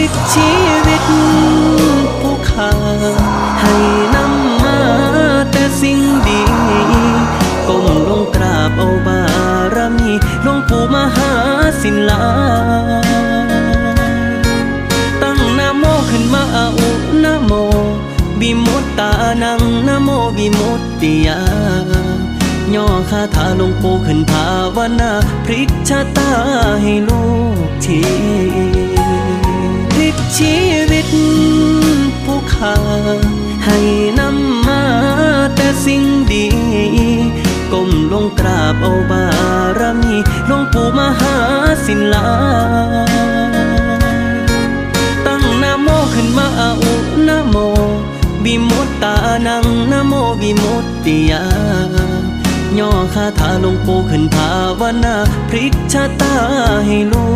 ลิกชีวิตผู้ขาให้นำมาแต่สิ่งดีก้มลงกราบเอาบารมีหลวงปู่มหาศิลา ตั้งนะโมขึ้นมาอาอุนะโมวิมุตตานังนะโมวิมุตติยาย่อคาถาลงปู่ขึ้นภาวนาพลิกชะตาให้ลูกที ชีวิตผู้ขาให้นำมาแต่สิ่งดี ก้มลงกราบเอาบารมีหลวงปู่มหาศิลา ตั้งนะโมขึ้นมาอาอุนะโมวิมุตตานังนะโมวิมุตติยาย่อคาถาหลวงปู่ขึ้นภาวนาพลิกชะตาให้ลู